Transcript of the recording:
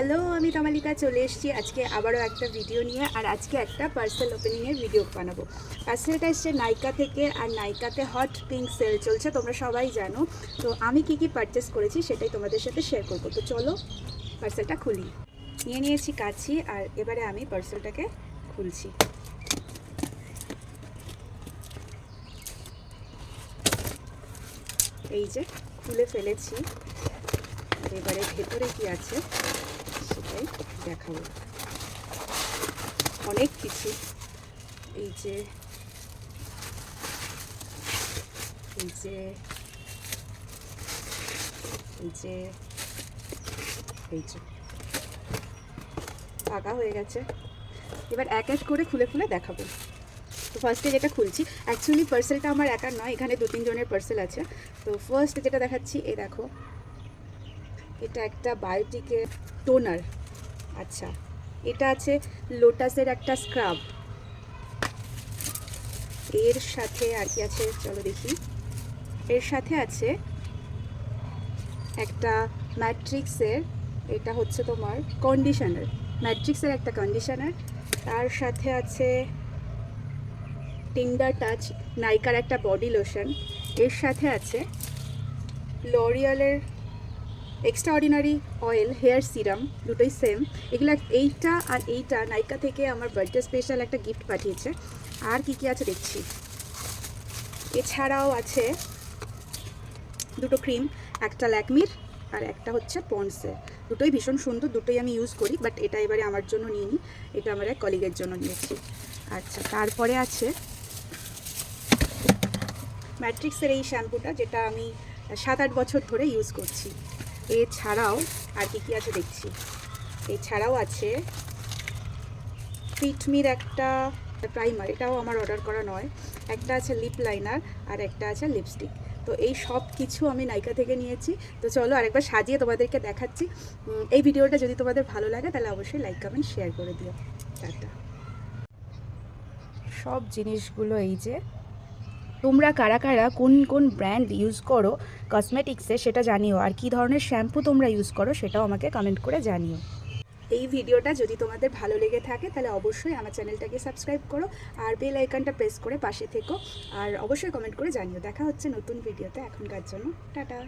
Hello, আমি তামালিকা চলে এসেছি। আজকে আবারও একটা ভিডিও নিয়ে আর আজকে একটা পার্সেল ওপেনিংয়ের ভিডিও বানাবো। পার্সেলটা এসছে নাইকা থেকে আর নাইকাতে হট পিঙ্ক সেল চলছে, তোমরা সবাই জানো। তো আমি কি কি পারচেস করেছি সেটাই তোমাদের সাথে শেয়ার করব। তো চলো পার্সেলটা খুলি। নিয়ে নিয়েছি কাছি আর এবারে আমি পার্সেলটাকে খুলছি। এই যে, খুলে ফেলেছি। এবারে ভেতরে কি আছে? সেটাই দেখাবো। অনেক কিছু। এই যে এই যে এই যে এই যে। ফাঁকা হয়ে গেছে। এবার এক এক করে খুলে খুলে দেখাবো। তো ফার্স্টে যেটা খুলছি অ্যাকচুয়ালি পার্সেলটা আমার একার নয়, এখানে দু তিনজনের পার্সেল আছে। তো ফার্স্ট যেটা দেখাচ্ছি, এ দেখো এটা একটা বায়োটিকের টোনার। আচ্ছা এটা আছে লোটাসের একটা স্ক্রাব। এর সাথে আর কি আছে? চলো দেখি। এর সাথে আছে একটা ম্যাট্রিক্সের, এটা হচ্ছে তোমার কন্ডিশনার। ম্যাট্রিক্সের একটা কন্ডিশনার। তার সাথে আছে টিন্ডার টাচ নাইকার একটা বডি লোশন। এর সাথে আছে লরিয়ালের extra ordinary oil hair serum দুটোই সেম এগুলো এইটা আর এইটা নাইকা থেকে আমার বার্থডে স্পেশাল একটা গিফট পাঠিয়েছে। আর কি কি আছে দেখছি? এছাড়াও আছে দুটো ক্রিম একটা ল্যাকমির আর একটা হচ্ছে পন্সের দুটোই ভীষণ সুন্দর, দুটোই আমি ইউজ করি বাট এটা এবারে আমার জন্য নিয়ে নিই এটা আমার এক কলিগের জন্য নিয়েছি। আচ্ছা তারপরে আছে ম্যাট্রিক্সের এই শ্যাম্পুটা যেটা আমি সাত আট বছর ধরে ইউজ করছি। এছাড়াও আর কি কী আছে দেখছি? এছাড়াও আছে ফিটমির একটা প্রাইমার এটাও আমার অর্ডার করা নয়। একটা আছে লিপ লাইনার আর একটা আছে লিপস্টিক তো এই সব কিছু আমি নাইকা থেকে নিয়েছি। তো চলো আরেকবার সাজিয়ে তোমাদেরকে দেখাচ্ছি। এই ভিডিওটা যদি তোমাদের ভালো লাগে তাহলে অবশ্যই লাইক কমেন্ট শেয়ার করে দিও। টাটা। সব জিনিসগুলো এই যে তোমরা কারা কারা কোন কোন ব্র্যান্ড ইউজ করো কসমেটিক্সে সেটা জানিও। আর কি ধরনের শ্যাম্পু তোমরা ইউজ করো সেটাও আমাকে কমেন্ট করে জানিও। এই ভিডিওটা যদি তোমাদের ভালো লেগে থাকে তাহলে অবশ্যই আমার চ্যানেলটাকে সাবস্ক্রাইব করো আর বেল আইকনটা প্রেস করে পাশে থেকো। আর অবশ্যই কমেন্ট করে জানিও। দেখা হচ্ছে নতুন ভিডিওতে এখনকার জন্য। টাটা।